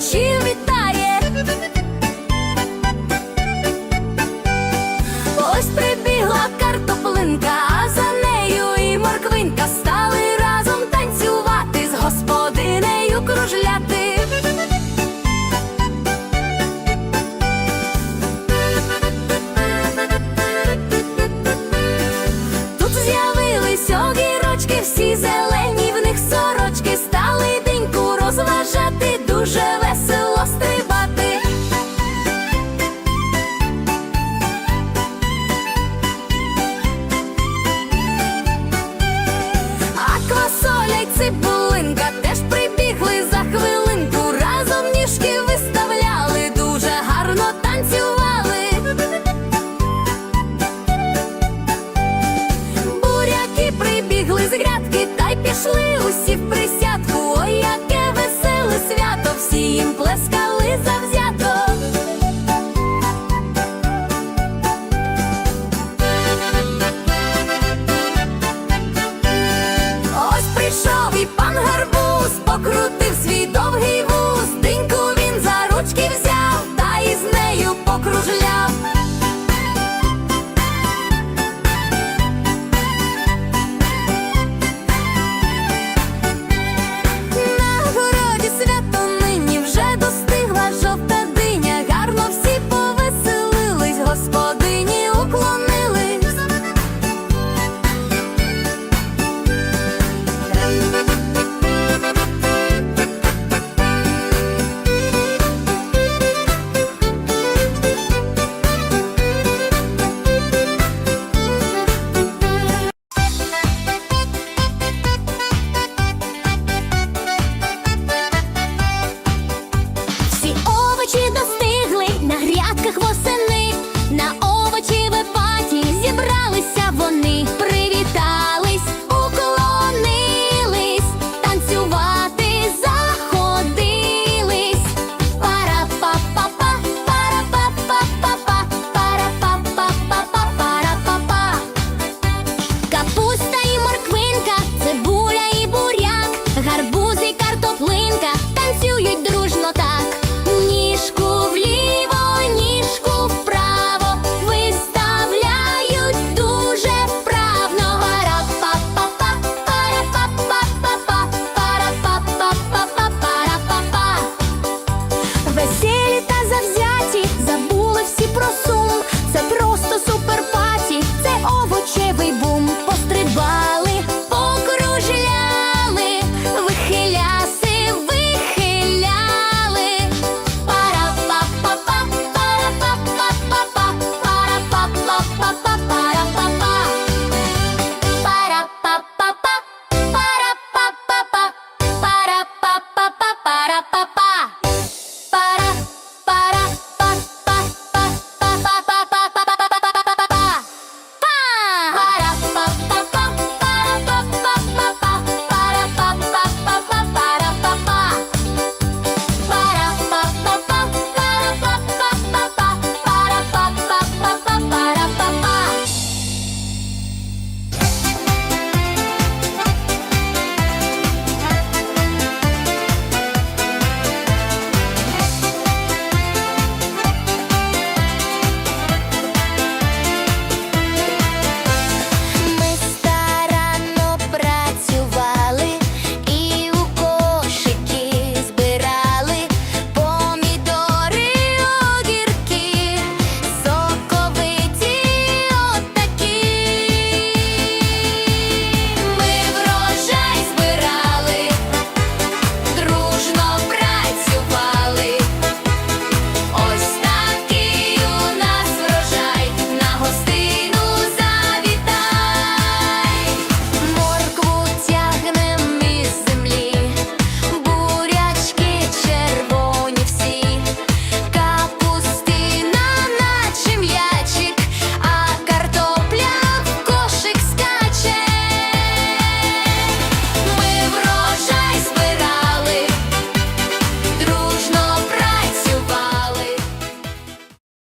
глядачі вітає. Ось прибігла картоплинка, а за нею і морквинка стали разом танцювати з господинею кружляти. Тут з'явились огірочки всі за.